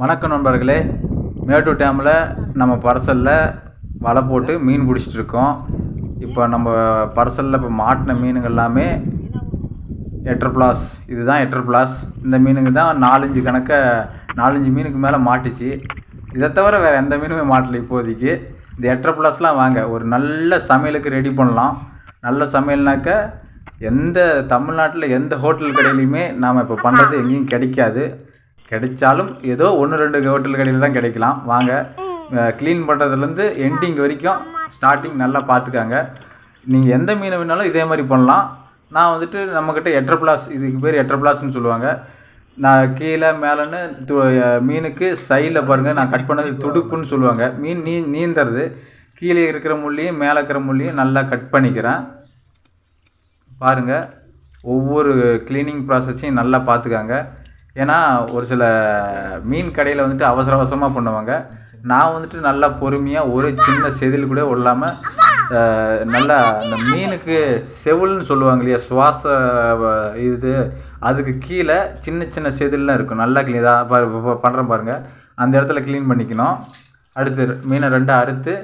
வணக்கம் நண்பர்களே. மேட்டூர் டேமில் நம்ம பரசலில் வலை போட்டு மீன் பிடிச்சிட்டு இருக்கோம் இப்போ நம்ம பரசலில் இப்போ மாட்டின மீனுங்க எல்லாமே எட்டர் பிளாஸ் இதுதான் எட்டர் பிளாஸ் இந்த மீனுங்க தான் நாலஞ்சு கணக்க நாலஞ்சு மீனுக்கு மேலே மாட்டுச்சு. இதை தவிர வேறு எந்த மீனுமே மாட்டல இப்போதைக்கு. இந்த எட்டர் பிளாஸ்லாம் வாங்க ஒரு நல்ல சமையலுக்கு ரெடி பண்ணலாம். நல்ல சமையல்னாக்க எந்த தமிழ்நாட்டில் எந்த ஹோட்டல் கடையிலையுமே நாம் இப்போ பண்ணுறது எங்கேயும் கிடைக்காது. கிடைச்சாலும் ஏதோ ஒன்று ரெண்டு ஹோட்டல் கடையில் தான் கிடைக்கலாம். வாங்க. க்ளீன் பண்ணுறதுலேருந்து எண்டிங் வரைக்கும் ஸ்டார்டிங் நல்லா பார்த்துக்காங்க நீங்கள் எந்த மீனை வேணாலும் இதே மாதிரி பண்ணலாம். நான் வந்துட்டு நம்மக்கிட்ட எட்டர் பிளாஸ் இதுக்கு பேர் எட்டர் பிளாஸ்னு சொல்லுவாங்க. நான் கீழே மேலேன்னு து மீனுக்கு சைடில் பாருங்கள் நான் கட் பண்ணது துடுப்புன்னு சொல்லுவாங்க. மீன் நீ நீந்துறது. கீழே இருக்கிற முள்ளையும் மேலே இருக்கிற முள்ளையும் நல்லா கட் பண்ணிக்கிறேன். பாருங்கள் ஒவ்வொரு க்ளீனிங் ப்ராசஸையும் நல்லா பார்த்துக்காங்க ஏன்னா ஒரு சில மீன் கடையில் வந்துட்டு அவசர அவசரமாக பண்ணுவாங்க. நான் வந்துட்டு நல்லா பொறுமையாக ஒரு சின்ன செதில் கூட இல்லாமல் நல்லா அந்த மீனுக்கு செவுல்னு சொல்லுவாங்க இல்லையா சுவாச இது அதுக்கு கீழே சின்ன சின்ன செதில்லாம் இருக்கும். நல்லா க்ளீன் இதாக பண்ணுறேன் பாருங்கள் அந்த இடத்துல க்ளீன் பண்ணிக்கணும். அடுத்து மீனை ரெண்டாக அறுத்து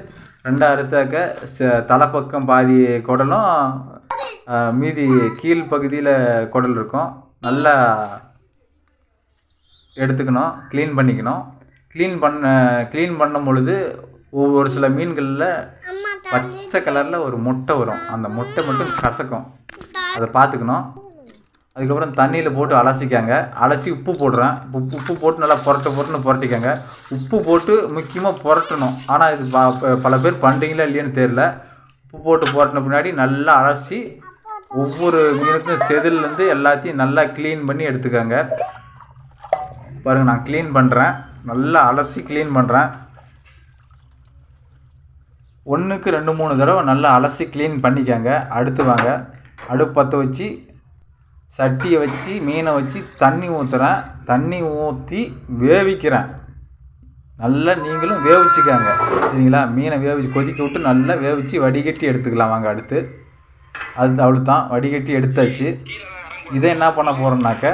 ரெண்டாக அறுத்தாக்க ச தலைப்பக்கம் பாதி குடலும் மீதி கீழ் பகுதியில் குடல் இருக்கும். நல்லா எடுத்துக்கணும் க்ளீன் பண்ணிக்கணும். க்ளீன் பண்ண க்ளீன் பண்ணும் பொழுது ஒவ்வொரு சில மீன்களில் பச்சை கலரில் ஒரு முட்டை வரும். அந்த முட்டை மட்டும் கசக்கும். அதை பார்த்துக்கணும். அதுக்கப்புறம் தண்ணியில் போட்டு அலசிக்காங்க. அலசி உப்பு போடுறேன். உப்பு உப்பு போட்டு நல்லா புரட்ட புரட்டுன்னு புரட்டிக்கங்க. உப்பு போட்டு முக்கியமாக புரட்டணும். ஆனால் இது பல பேர் பண்ணுறீங்களா இல்லையான்னு தெரில உப்பு போட்டு புரட்டின பின்னாடி நல்லா அலசி ஒவ்வொரு மீனுக்கும் செதில்லேருந்து எல்லாத்தையும் நல்லா க்ளீன் பண்ணி எடுத்துக்கங்க. பாருங்கள் நான் க்ளீன் பண்ணுறேன் நல்லா அலசி க்ளீன் பண்ணுறேன் ஒன்றுக்கு ரெண்டு மூணு தடவை நல்லா அலசி க்ளீன் பண்ணிக்கங்க. அடுத்து வாங்க. அடுப்பு பற்ற வச்சு சட்டியை வச்சு மீனை வச்சு தண்ணி ஊற்றுறேன் தண்ணி ஊற்றி வேவிக்கிறேன். நல்லா நீங்களும் வேவிச்சுக்காங்க. சரிங்களா? மீனை வேவிச்சு கொதிக்க விட்டு நல்லா வேவிச்சு வடிகட்டி எடுத்துக்கலாம். வாங்க அடுத்து. அது அவ்வளோ தான் வடிகட்டி எடுத்தாச்சு. இதை என்ன பண்ண போகிறோம்னாக்க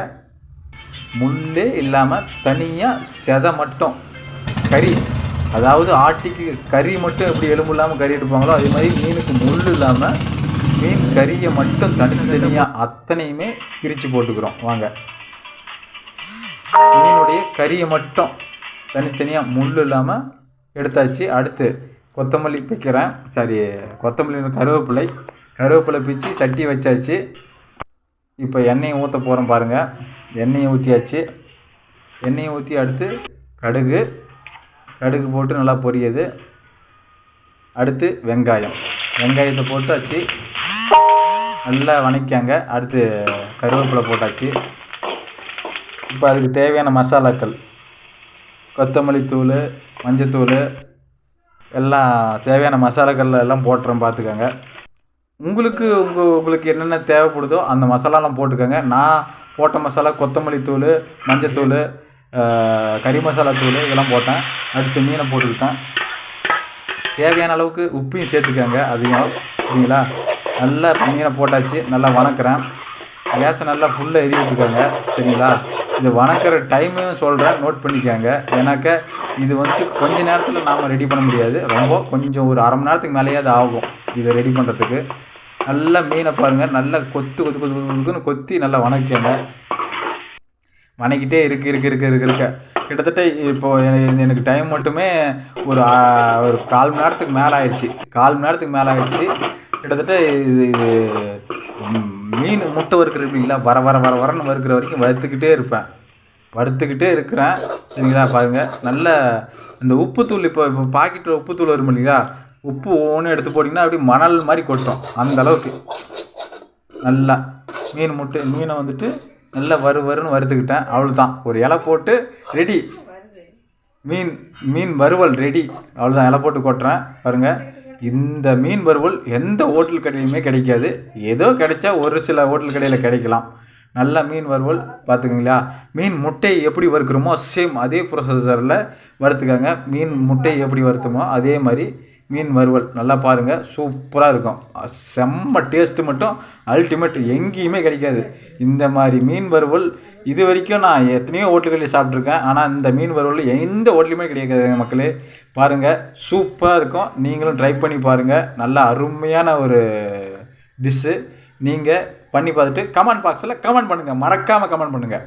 முள்ளே இல்லாமல் தனியாக செதை மட்டும். கறி. அதாவது ஆட்டிக்கு கறி மட்டும் எப்படி எலும்பு இல்லாமல் கறி எடுப்பாங்களோ அதே மாதிரி மீனுக்கு முள் இல்லாமல் மீன் கறியை மட்டும் தனித்தனியாக அத்தனையுமே பிரித்து போட்டுக்கிறோம். வாங்க. மீனுடைய கறியை மட்டும் தனித்தனியாக முள் இல்லாமல் எடுத்தாச்சு. அடுத்து கொத்தமல்லி பிக்கிறேன் சாரி கொத்தமல்லி கருவேப்பிலை. கருவேப்பிலை பிச்சு சட்டி வச்சாச்சு. இப்போ எண்ணெயை ஊற்ற போகிறோம் பாருங்கள் எண்ணெயை ஊற்றியாச்சு எண்ணெயை ஊற்றி அடுத்து கடுகு. கடுகு போட்டு நல்லா பொரியுது. அடுத்து வெங்காயம். வெங்காயத்தை போட்டாச்சு. நல்லா வணக்காங்க அடுத்து கருவேப்பிலை போட்டாச்சு. இப்போ அதுக்கு தேவையான மசாலாக்கள். கொத்தமல்லி தூள் மஞ்சத்தூள் எல்லாம் தேவையான மசாலாக்கள் எல்லாம் போட்டுறோம் பார்த்துக்கோங்க உங்களுக்கு உங்கள் உங்களுக்கு என்னென்ன தேவைப்படுதோ அந்த மசாலாலாம் போட்டுக்கோங்க. நான் போட்ட மசாலா கொத்தமல்லி தூள் மஞ்சத்தூள் கறி மசாலா தூள் இதெல்லாம் போட்டேன். அடுத்து மீனை போட்டுக்கிட்டேன். தேவையான அளவுக்கு உப்பையும் சேர்த்துக்கோங்க அதிகம். சரிங்களா? நல்லா மீனை போட்டாச்சு. நல்லா வணக்கிறேன். கேஸை நல்லா ஃபுல்லாக எரி விட்டுக்கோங்க. சரிங்களா? இது வணக்கிற டைமையும் சொல்கிறேன் நோட் பண்ணிக்கோங்க. ஏன்னாக்க இது வந்துட்டு கொஞ்ச நேரத்தில் நாம் ரெடி பண்ண முடியாது. ரொம்ப கொஞ்சம் ஒரு அரை மணி நேரத்துக்கு மேலேயே அது ஆகும் இதை ரெடி பண்ணுறதுக்கு நல்லா மீனை பாருங்கள் நல்லா கொத்து கொத்து கொத்து கொத்து கொத்துன்னு கொத்தி நல்லா வணக்கிங்க வணக்கிட்டே இருக்கு இருக்கு இருக்கு இருக்கு இருக்க. கிட்டத்தட்ட இப்போ எனக்கு டைம் மட்டுமே ஒரு ஒரு கால் மணி நேரத்துக்கு மேலே ஆயிடுச்சு கால் மணி நேரத்துக்கு மேலே ஆயிடுச்சு கிட்டத்தட்ட இது இது மீன் முட்டை வறுக்கிறீங்களா வர வர வர வரன்னு வறுக்கிற வரைக்கும் வறுத்துக்கிட்டே இருப்பேன். வறுத்துக்கிட்டே இருக்கிறேன். சரிங்களா பாருங்கள் நல்ல இந்த உப்புத்தூள் இப்போ இப்போ பாக்கெட்டில் உப்புத்தூள் வரும் இல்லைங்களா? உப்பு ஒவ்வொன்றும் எடுத்து போட்டிங்கன்னா அப்படியே மணல் மாதிரி கொட்டும். அந்த அளவுக்கு. நல்லா. மீன் முட்டை மீனை வந்துட்டு நல்லா வறு வறுன்னு வறுத்துக்கிட்டேன். அவ்வளோதான் ஒரு இலை போட்டு ரெடி மீன் மீன் வறுவல் ரெடி அவ்வளோதான் இலை போட்டு கொட்டுறேன். பாருங்கள் இந்த மீன் வறுவல் எந்த ஹோட்டல் கடையிலுமே கிடைக்காது. ஏதோ கிடைச்சா ஒரு சில ஹோட்டல் கடையில் கிடைக்கலாம். நல்ல மீன் வறுவல் பார்த்துக்குங்களா? மீன் முட்டை எப்படி வறுக்கிறோமோ சேம் அதே ப்ரொசஸரில் வறுத்துக்கோங்க. மீன் முட்டை எப்படி வறுத்தோமோ அதே மாதிரி மீன் வறுவல் நல்லா பாருங்கள் சூப்பராக இருக்கும். செம்ம டேஸ்ட்டு மட்டும் அல்டிமேட் எங்கேயுமே கிடைக்காது. இந்த மாதிரி மீன் வறுவல் இது வரைக்கும் நான் எத்தனையோ ஹோட்டல்களில் சாப்பிட்ருக்கேன் ஆனால் இந்த மீன் வறுவல் எந்த ஹோட்டலுமே கிடைக்காது மக்களே. பாருங்கள் சூப்பராக இருக்கும். நீங்களும் ட்ரை பண்ணி பாருங்கள் நல்ல அருமையான ஒரு டிஷ்ஷு நீங்கள் பண்ணி பார்த்துட்டு கமெண்ட் பாக்ஸில் கமெண்ட் பண்ணுங்கள் மறக்காமல் கமெண்ட் பண்ணுங்கள்